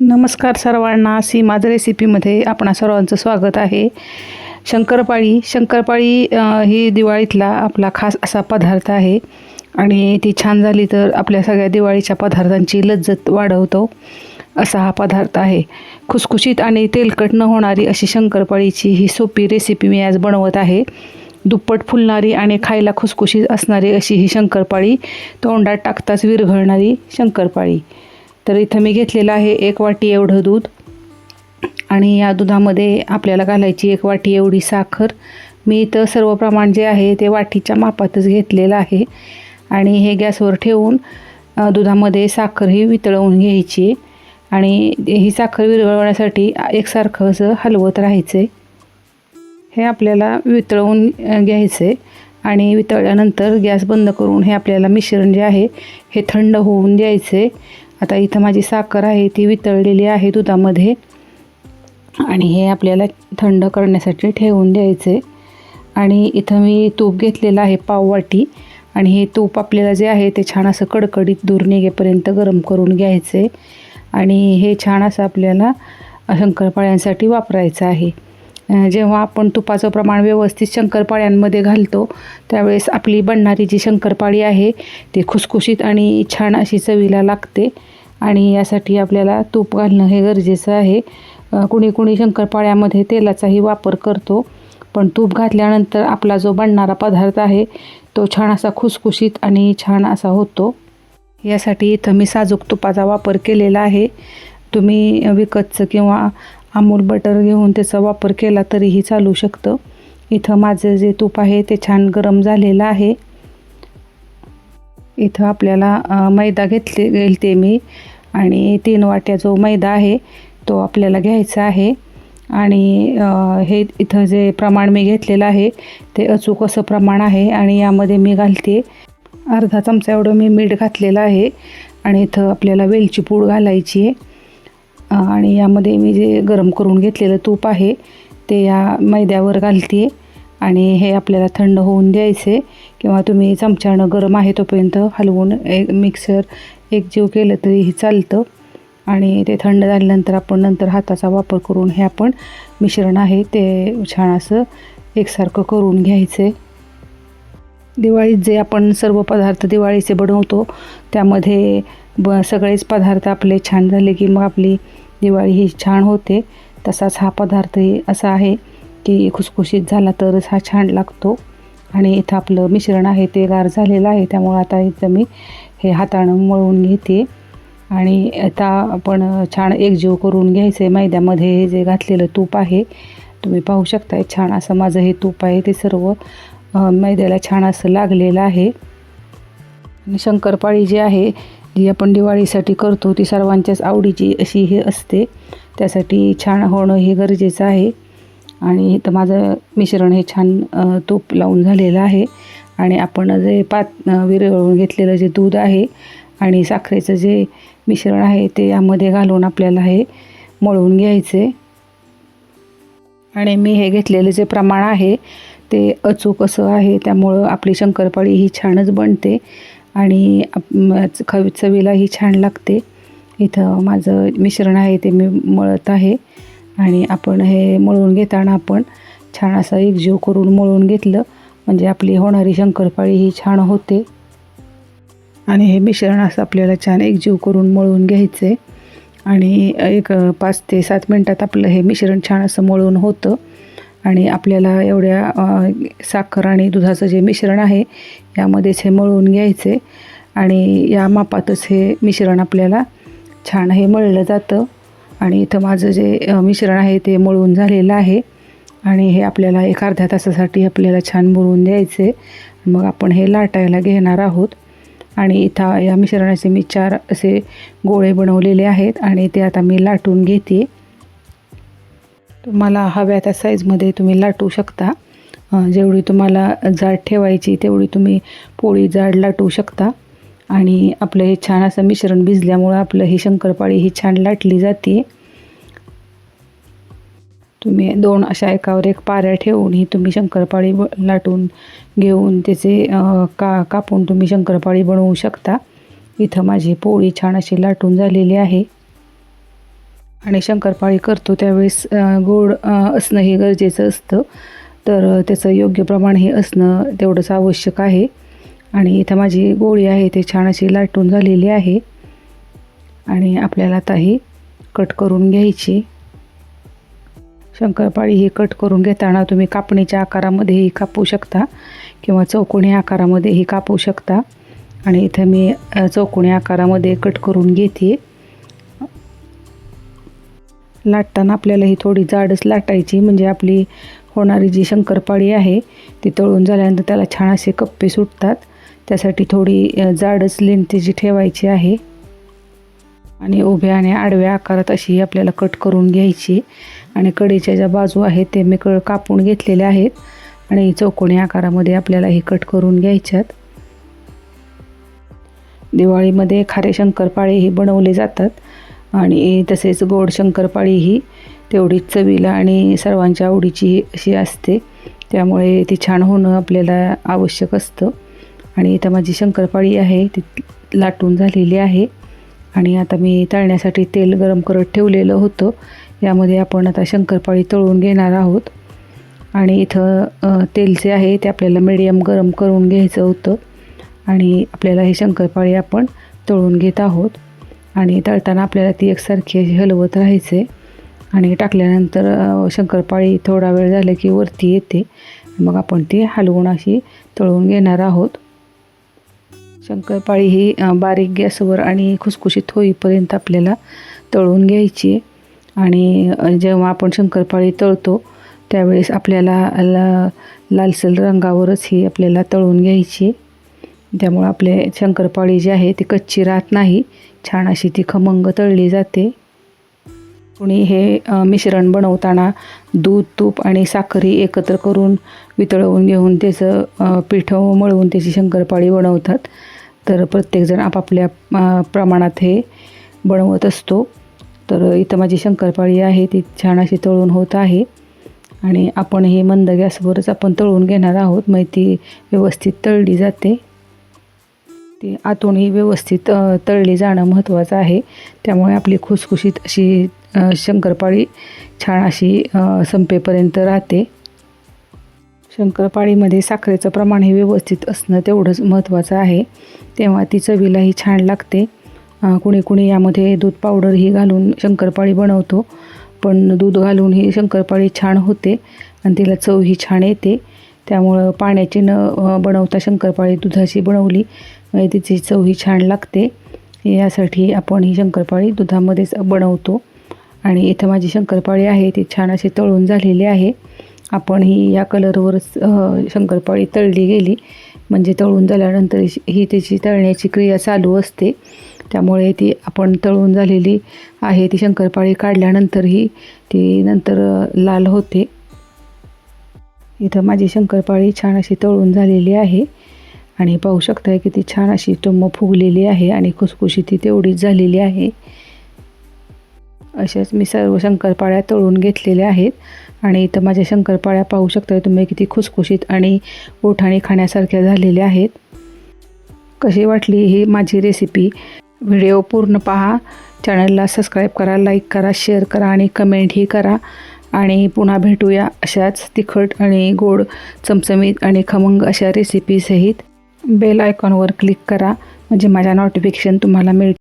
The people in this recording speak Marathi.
नमस्कार सर्वांना. सीमाज रेसिपीमध्ये आपणा सर्वांचं स्वागत आहे. शंकरपाळी शंकरपाळी ही दिवाळीतला आपला खास असा पदार्थ आहे. आणि ती छान झाली तर आपल्या सगळ्या दिवाळीच्या पदार्थांची लज्जत वाढवतो असा हा पदार्थ आहे. खुसखुशीत आणि तेलकट न होणारी अशी शंकरपाळीची ही सोपी रेसिपी मी आज बनवत आहे. दुप्पट फुलणारी आणि खायला खुसखुशीत असणारी अशी ही शंकरपाळी तोंडात टाकताच विरघळणारी शंकरपाळी. तर इथं मी घेतलेलं आहे एक वाटी एवढं दूध. आणि या दुधामध्ये आपल्याला घालायची एक वाटी एवढी साखर. मी इथं सर्व प्रमाण जे आहे ते वाटीच्या मापातच घेतलेलं आहे. आणि हे गॅसवर ठेवून दुधामध्ये साखर ही वितळवून घ्यायची. आणि ही साखर विरघळवण्यासाठी एकसारखं असं हलवत राहायचं हे आपल्याला वितळवून घ्यायचं आहे आणि वितळल्यानंतर गॅस बंद करून हे आपल्याला मिश्रण जे आहे हे थंड होऊन द्यायचे आता इथं माझी साखर आहे ती वितळलेली आहे दुधामध्ये. आणि हे आपल्याला थंड करण्यासाठी ठेवून द्यायचे. आणि इथं मी तूप घेतलेलं आहे पाववाटी आणि हे तूप आपल्याला जे आहे ते छान असं कडकडीत दूर निघेपर्यंत गरम करून घ्यायचे. आणि हे छान असं आपल्याला शंकरपाळ्यांसाठी वापरायचं आहे. जेव्हा आपण तुपाचं प्रमाण व्यवस्थित शंकरपाळ्यांमध्ये घालतो त्यावेळेस आपली बनणारी जी शंकरपाळी आहे ती खुसखुशीत आणि छान अशी चवीला लागते. आणि यासाठी आपल्याला तूप घालणं हे गरजेचं आहे. कुणी कुणी शंकरपाळ्यामध्ये तेलाचाही वापर करतो पण तूप घातल्यानंतर आपला जो बनणारा पदार्थ आहे तो छान असा खुसखुशीत आणि छान असा होतो. यासाठी इथं मी साजूक तुपाचा वापर केलेला आहे. तुम्ही विकतचं किंवा अमूल बटर घेऊन त्याचा वापर केला तरीही चालू शकतं. इथं माझं जे तूप आहे ते छान गरम झालेलं आहे. इथं आपल्याला मैदा घेतले घेते मी. आणि तीन वाट्या जो मैदा आहे तो आपल्याला घ्यायचा आहे. आणि हे इथं जे प्रमाण मी घेतलेलं आहे ते अचूक असं प्रमाण आहे. आणि यामध्ये मी घालते अर्धा चमचा एवढं मी मीठ घातलेलं आहे. आणि इथं आपल्याला वेलची पूड घालायची आहे. आणि यामध्ये मी जे गरम करून घेतलेलं तूप आहे ते या मैद्यावर घालते आणि हे आपल्याला थंड होऊन द्यायचे किंवा तुम्ही चमच्यानं गरम आहे तोपर्यंत हलवून एक मिक्सर एकजीव केलं तरीही चालतं. आणि ते थंड झाल्यानंतर आपण नंतर हाताचा वापर करून हे आपण मिश्रण आहे ते छान असं एकसारखं करून घ्यायचे दिवाळीत जे आपण सर्व पदार्थ दिवाळीचे बनवतो त्यामध्ये ब सगळेच पदार्थ आपले छान झाले की मग आपली दिवाळी ही छान होते. तसाच हा पदार्थही असा आहे की खुसखुशीत झाला तरच हा छान लागतो. आणि इथं आपलं मिश्रण आहे ते गार झालेलं आहे त्यामुळं आता इथं मी हे हातानं मळून घेते. आणि आता आपण छान एकजीव करून घ्यायचं आहे मैद्यामध्ये हे जे घातलेलं तूप आहे तुम्ही पाहू शकताय छान असं माझं हे तूप आहे ते सर्व मैद्याला छान असं लागलेलं आहे. आणि शंकरपाळी जी आहे जी आपण दिवाळीसाठी करतो ती सर्वांच्याच आवडीची अशी हे असते. त्यासाठी छान होणं हे गरजेचं आहे. आणि इथं माझं मिश्रण हे छान तूप लावून झालेलं आहे. आणि आपण जे पात विरळून घेतलेलं जे दूध आहे आणि साखरेचं जे मिश्रण आहे ते यामध्ये घालून आपल्याला हे मळून घ्यायचे. आणि मी हे घेतलेलं जे प्रमाण आहे ते अचूक असं आहे त्यामुळं आपली शंकरपाळी ही छानच बनते. आणि आप- म- खवी चवीलाही छान लागते. इथं माझं मिश्रण आहे ते मी मळत आहे. आणि आपण हे मळून घेताना आपण छान असं एकजीव करून मळून घेतलं. म्हणजे आपली होणारी शंकरपाळी ही छान होते. आणि हे मिश्रण असं आपल्याला छान एकजीव करून मळून घ्यायचं. आहे आणि एक पाच ते सात मिनटात आपलं हे मिश्रण छान असं मळून होतं. आणि आपल्याला एवढ्या साखर आणि दुधाचं जे मिश्रण आहे यामध्येच हे मळून घ्यायचे. आणि या मापातच हे मिश्रण आपल्याला छान हे मळलं जातं. आणि इथं माझं जे मिश्रण आहे ते मळून झालेलं आहे. आणि हे आपल्याला एक अर्ध्या तासासाठी आपल्याला छान मळून द्यायचे. मग आपण हे लाटायला घेणार आहोत. आणि इथं या मिश्रणाचे मी चार असे गोळे बनवलेले आहेत. आणि ते आता मी लाटून घेते. तुम्हाला हव्या त्या साईजमध्ये तुम्ही लाटू शकता. जेवढी तुम्हाला जाड ठेवायची तेवढी तुम्ही पोळी जाड लाटू शकता. आणि आपलं हे छान असं मिश्रण भिजल्यामुळं आपलं ही शंकरपाळी ही छान लाटली जाते. तुम्ही दोन अशा एकावर एक पाऱ्या ठेवून ही तुम्ही शंकरपाळी ब लाटून घेऊन त्याचे का कापून तुम्ही शंकरपाळी बनवू शकता. इथं माझी पोळी छान अशी लाटून झालेली आहे. आणि शंकरपाळी करतो त्यावेळेस गोड असणं हे गरजेचं असतं. तर त्याचं योग्य प्रमाण हे असणं तेवढंच आवश्यक आहे. आणि इथं माझी गोळी आहे ते छान अशी लाटून झालेली आहे. आणि आपल्याला आता ही कट करून घ्यायची. शंकरपाळी ही कट करून घेताना तुम्ही कापणीच्या आकारामध्येही कापू शकता किंवा चौकोणी आकारामध्येही कापू शकता. आणि इथं मी चौकोणी आकारामध्ये कट करून घेते. लाटताना आपल्याला ही थोडी जाडच लाटायची म्हणजे आपली होणारी जी शंकरपाळी आहे ती तळून झाल्यानंतर त्याला छान असे कप्पे सुटतात. त्यासाठी थोडी जाडच लेंथीची ठेवायची आहे. आणि उभ्या आणि आडव्या आकारात अशी आपल्याला कट करून घ्यायची. आणि कडेच्या ज्या बाजू आहेत ते मी क कापून घेतलेल्या आहेत. आणि चौकोनी आकारामध्ये आपल्याला हे कट करून घ्यायच्यात. दिवाळीमध्ये खारे शंकरपाळे ही बनवले जातात. आणि तसेच गोड शंकरपाळी ही तेवढीच चवीला आणि सर्वांच्या आवडीची अशी असते. त्यामुळे ती छान होणं आपल्याला आवश्यक असतं. आणि इथं माझी शंकरपाळी आहे ती लाटून झालेली आहे. आणि आता मी तळण्यासाठी तेल गरम करत ठेवलेलं होतं. यामध्ये आपण आता शंकरपाळी तळून घेणार आहोत. आणि इथं तेल जे आहे ते आपल्याला मिडियम गरम करून घ्यायचं होतं. आणि आपल्याला हे शंकरपाळी आपण तळून घेत आहोत. आणि तळताना आपल्याला ती एकसारखी अशी हलवत राहायचे. आणि टाकल्यानंतर शंकरपाळी थोडा वेळ झाला की वरती येते. मग आपण ती हलवून अशी तळून घेणार आहोत. शंकरपाळी ही बारीक गॅसवर आणि खुसखुशीत होईपर्यंत आपल्याला तळून घ्यायची. आणि जेव्हा आपण शंकरपाळी तळतो त्यावेळेस आपल्याला ला लालसर रंगावरच ही आपल्याला तळून घ्यायची. त्यामुळं आपले शंकरपाळी जी आहे ती कच्ची राहत नाही. छान अशी ती खमंग तळली जाते. कुणी हे मिश्रण बनवताना दूध तूप आणि साखरी एकत्र करून वितळवून घेऊन त्याचं पीठ मळवून त्याची शंकरपाळी बनवतात. तर प्रत्येकजण आपापल्या प्रमाणात हे बनवत असतो. तर इथं माझी शंकरपाळी आहे ती छान अशी तळून होत आहे. आणि आपण हे मंद गॅसवरच आपण तळून घेणार आहोत. मग ती व्यवस्थित तळली जाते. ती आतूनही व्यवस्थित तळले तळली जाणं महत्त्वाचं आहे. त्यामुळे आपली खुसखुशीत अशी शंकरपाळी छान अशी संपेपर्यंत राहते. शंकरपाळीमध्ये साखरेचं प्रमाण हे व्यवस्थित असणं तेवढंच महत्त्वाचं आहे. तेव्हा ती चवीलाही छान लागते. कुणी कुणी यामध्ये दूध पावडरही घालून शंकरपाळी बनवतो. पण दूध घालून ही शंकरपाळी छान होते आणि तिला चवही छान येते. त्यामुळं पाण्याची न बनवता शंकरपाळी दुधाची बनवली म्हणजे तिची चवही छान लागते. यासाठी आपण ही शंकरपाळी दुधामध्येच बनवतो. आणि इथं माझी शंकरपाळी आहे ती छान अशी तळून झालेली आहे. आपण ही या कलरवरच शंकरपाळी तळली गेली. म्हणजे तळून झाल्यानंतर ही त्याची तळण्याची क्रिया चालू असते. त्यामुळे ती आपण तळून झालेली आहे. ती शंकरपाळी काढल्यानंतरही ती नंतर लाल होते. इथं माझी शंकरपाळी छान अशी तळून झालेली आहे. आणि पाहू शकताय किती छान अशी टुम्म फुगलेली आहे आणि खुसखुशी ती तेवढीच झालेली आहे. अशाच मी सर्व शंकरपाळ्या तळून घेतलेल्या आहेत आणि इथं माझ्या शंकरपाळ्या पाहू शकताय तुम्ही किती खुसखुशीत आणि ओठाणी खाण्यासारख्या झालेल्या आहेत. कशी वाटली ही माझी रेसिपी व्हिडिओ पूर्ण पहा. चॅनलला सबस्क्राईब करा लाईक करा शेअर करा आणि कमेंटही करा. आणि पुन्हा भेटूया अशाच तिखट आणि गोड चमचमीत आणि खमंग अशा रेसिपीसहित बेल आयकॉनवर क्लिक करा. म्हणजे माझ्या नोटिफिकेशन तुम्हाला मिळतील.